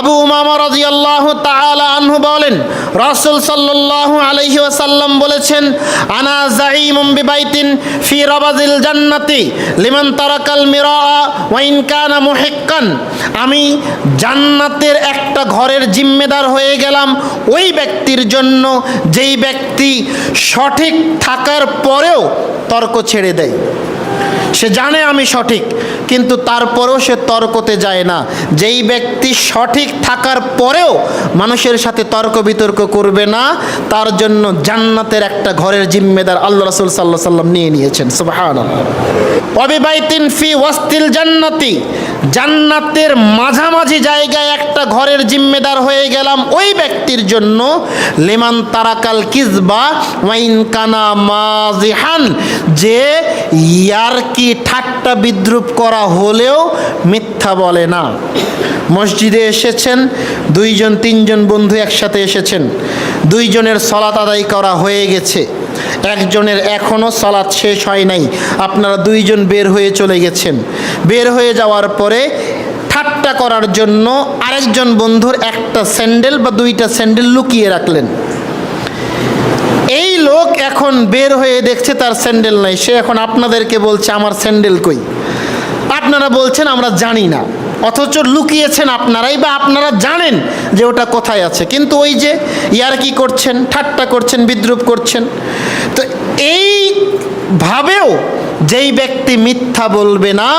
আবু উমামা রাদিয়াল্লাহু তাআলা আনহু বলেন, রাসূল সাল্লাল্লাহু আলাইহি ওয়াসাল্লাম বলেছেন, আনা যাঈমুম বিবাইতিন ফি রাবাজিল জান্নাতি লিমান তারাকাল মিরাআ ওয়া ইন কানা মুহিক্কান। আমি জান্নাতের একটা ঘরের জিম্মেদার হয়ে গেলাম, ওই ব্যক্তির জন্য যেই ব্যক্তি সঠিক থাকার পরেও তর্ক ছেড়ে দেয়। সে জানে আমি সঠিক, কিন্তু তারপরেও সে তর্কতে যায় না। যেই ব্যক্তি সঠিক থাকার পরেও মানুষের সাথে তর্ক বিতর্ক করবে না, তার জন্য জান্নাতের একটা ঘরের জিম্মেদার আল্লাহ রসুল সাল্লাহ সাল্লাম নিয়ে নিয়েছেন সুবাহান ফি ওয়াস্তিল জান্নাতি, জান্নাতের মাঝামাঝি জায়গায় একটা ঘরের জিম্মেদার হয়ে গেলাম ওই ব্যক্তির জন্য। লেমান তারাকাল কিসবা ওয়াইন কানা মাজিহান যে ইয়ারকি ঠাট্টা বিদ্রুপ করা হলেও মিথ্যা বলে না। মসজিদে এসেছেন, দুইজন, তিনজন বন্ধু একসাথে এসেছেন। দুইজনের সলাত আদায় করা হয়ে গেছে। একজনের এখনও সলাৎ শেষ হয় নাই। আপনারা দুইজন বের হয়ে চলে গেছেন। বের হয়ে যাওয়ার পরে ঠাট্টা করার জন্য আরেকজন বন্ধুর একটা স্যান্ডেল বা দুইটা স্যান্ডেল লুকিয়ে রাখলেন। এখন বের হয়ে দেখছে তার স্যান্ডেল নাই। সে এখন আপনাদেরকে বলছে, আমার স্যান্ডেল কই? আপনারা বলছেন, আমরা জানি না। অথচ লুকিয়েছেন আপনারাই বা আপনারা জানেন যে ওটা কোথায় আছে। কিন্তু ওই যে ইয়ার কি করছেন, ঠাট্টা করছেন, বিদ্রুপ করছেন। তো এইভাবেও যেই ব্যক্তি মিথ্যা বলবে না,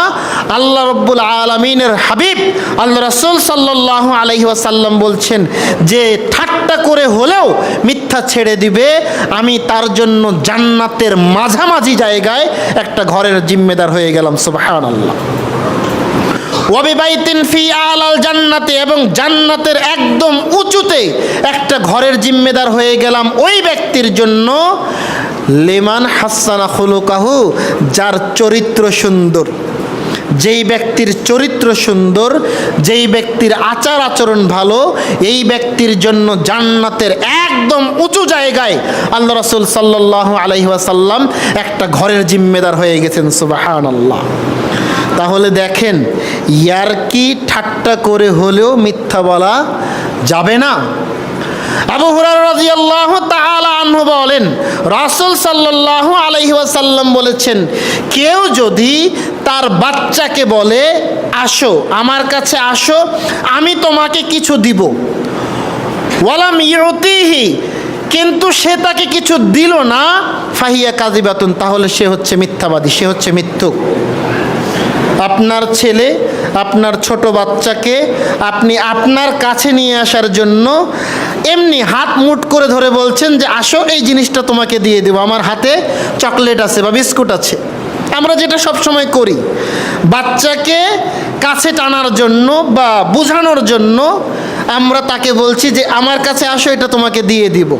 আল্লাহ রব্বুল আলমিনের হাবিব, আল্লাহ রসুল সাল্লাহ আলহি বলছেন যে ঠাট্টা করে হলেও মিথ্যা ছেড়ে দিবে, আমি তার জন্য জান্নাতের মাঝামাঝি জায়গায় একটা ঘরের জিম্মেদার হয়ে গেলাম সুবাহান আল্লাহ ফি আলাল জান্নাতে, এবং জান্নাতের একদম উঁচুতে একটা ঘরের জিম্মেদার হয়ে গেলাম ওই ব্যক্তির জন্য। লেমান হাসানা খুলুকাহু, যার চরিত্র সুন্দর। যেই ব্যক্তির চরিত্র সুন্দর, যেই ব্যক্তির আচার আচরণ ভালো, এই ব্যক্তির জন্য জান্নাতের একদম উঁচু জায়গায় আল্লাহ রসুল সাল্লাহ আলহিহাসাল্লাম একটা ঘরের জিম্মেদার হয়ে গেছেন সুবাহান আল্লাহ তাহলে দেখেন, ইয়ারকি ঠাট্টা করে হলেও মিথ্যা বলা যাবে না। আবু হুরার রাদিয়াল্লাহু তাআলা আনহু বলেন, রাসুল সাল্লাল্লাহু আলাইহি ওয়াসাল্লাম বলেছেন, কেউ যদি তার বাচ্চাকে বলে, আসো, আমার কাছে আসো, আমি তোমাকে কিছু দিব। ওয়ালাম ইউতিহি, কিন্তু সে তাকে কিছু দিল না, ফাহিয়া কাজী কাজিবাতুন তাহলে সে হচ্ছে মিথ্যাবাদী, সে হচ্ছে মিথ্যুক। আপনার ছেলে, আপনার ছোট বাচ্চাকে আপনি আপনার কাছে নিয়ে আসার জন্য এমনি হাত মুট করে ধরে বলছেন যে, আসো, এই জিনিসটা তোমাকে দিয়ে দেবো। আমার হাতে চকলেট আছে বা বিস্কুট আছে। আমরা যেটা সব সময় করি, বাচ্চাকে কাছে টানার জন্য বা বোঝানোর জন্য আমরা তাকে বলছি যে, আমার কাছে আসো, এটা তোমাকে দিয়ে দিব।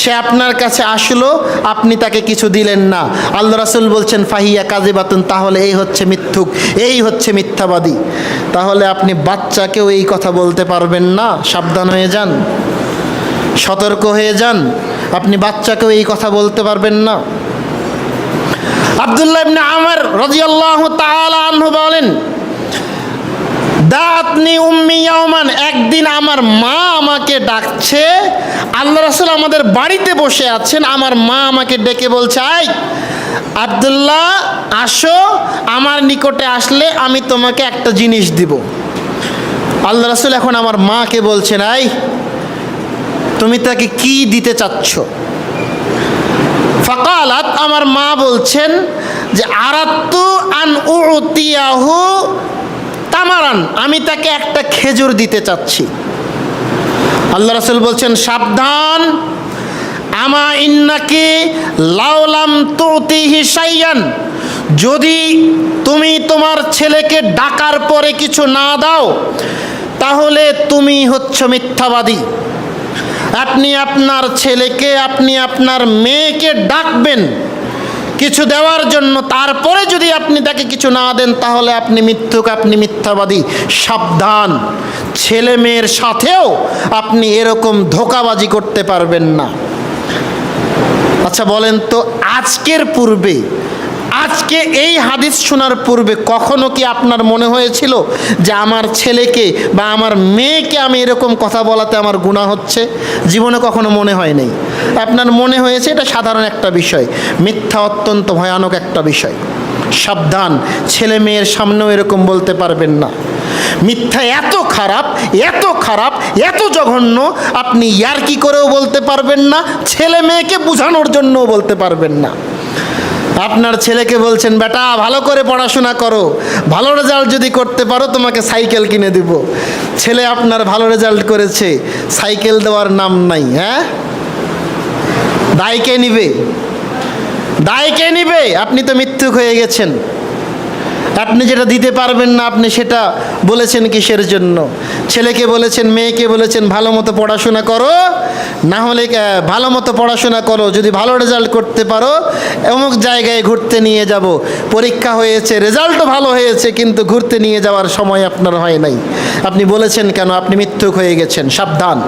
সে আপনার কাছে আসলো, আপনি তাকে কিছু দিলেন না। আল্লাহ রাসুল বলছেন, ফাহিয়া কাজে বাতুন তাহলে এই হচ্ছে মিথ্যুক, এই হচ্ছে মিথ্যাবাদী। তাহলে আপনি বাচ্চাকেও এই কথা বলতে পারবেন না, সাবধান হয়ে যান, সতর্ক হয়ে যান, আপনি বাচ্চাকেও এই কথা বলতে পারবেন না। আবদুল্লাহ আমর রাদিয়াল্লাহু তাআলা বলেন দাঁতনি উম্মি ইয়াওমান, একদিন আমার মা আমাকে ডাকছে, আল্লাহ রাসূল আমাদের বাড়িতে বসে আছেন, আমার মা আমাকে ডেকে বলছে, আই, আবদুল্লাহ, আসো, আমার নিকটে আসলে আমি তোমাকে একটা জিনিস দিব। আল্লাহ রাসূল এখন আমার মাকে বলছেন, আই, তুমি তাকে কি দিতে চাচ্ছ? ফাকালাত আমার মা বলছেন যে, আরাত্তু আন উতিয়াহু তামারান আমি তাকে একটা খেজুর দিতে চাচ্ছি। আল্লাহ রাসুল বলছেন, সাবধান। আমা ইন্নাকে লাউলাম তুতিহি সাইয়ান যদি তুমি তোমার ছেলেকে ডাকার পরে কিছু না দাও, তাহলে তুমি হচ্ছ মিথ্যাবাদী। আপনি আপনার ছেলেকে, আপনি আপনার মেয়েকে ডাকবেন কিছু দেওয়ার জন্য, তারপরে যদি আপনি তাকে কিছু না দেন, তাহলে আপনি মিথ্যুক, আপনি মিথ্যাবাদী। সাবধান। ছেলে মেয়ের সাথেও আপনি এরকম ধোকাবাজি করতে পারবেন না। আচ্ছা বলেন তো, আজকের পূর্বে আজকে এই হাদিস শোনার পূর্বে কখনো কি আপনার মনে হয়েছিল যে আমার ছেলেকে বা আমার মেয়েকে আমি এরকম কথা বলাতে আমার গুণা হচ্ছে? জীবনে কখনো মনে হয় নাই। আপনার মনে হয়েছে? এটা সাধারণ একটা বিষয়। মিথ্যা অত্যন্ত ভয়ানক একটা বিষয়। সাবধান, ছেলে মেয়ের সামনেও এরকম বলতে পারবেন না। মিথ্যা এত খারাপ এত খারাপ, এত জঘন্য, আপনি ইয়ার্কি করেও বলতে পারবেন না, ছেলে মেয়েকে বোঝানোর জন্যও বলতে পারবেন না। আপনার ছেলেকে বলছেন, বেটা, ভালো করে পড়াশোনা করো। ভালো রেজাল্ট যদি করতে পারো, তোমাকে সাইকেল কিনে দিব। ছেলে আপনার ভালো রেজাল্ট করেছে, সাইকেল দেওয়ার নাম নাই হ্যাঁ? দায় কে নিবে? দায় কে নিবে? আপনি তো মৃত্যুক হয়ে গেছেন। আপনি যেটা দিতে পারবেন না, আপনি সেটা বলেছেন কিসের জন্য? ছেলেকে বলেছেন, মেয়েকে বলেছেন, ভালো মতো পড়াশোনা করো। না হলে ভালো মতো পড়াশোনা করো, যদি ভালো রেজাল্ট করতে পারো, অমুক জায়গায় ঘুরতে নিয়ে যাব। পরীক্ষা হয়েছে রেজাল্টও ভালো হয়েছে, কিন্তু ঘুরতে নিয়ে যাওয়ার সময় আপনার হয় নাই। আপনি বলেছেন কেন? আপনি মৃত্যুক হয়ে গেছেন, সাবধান।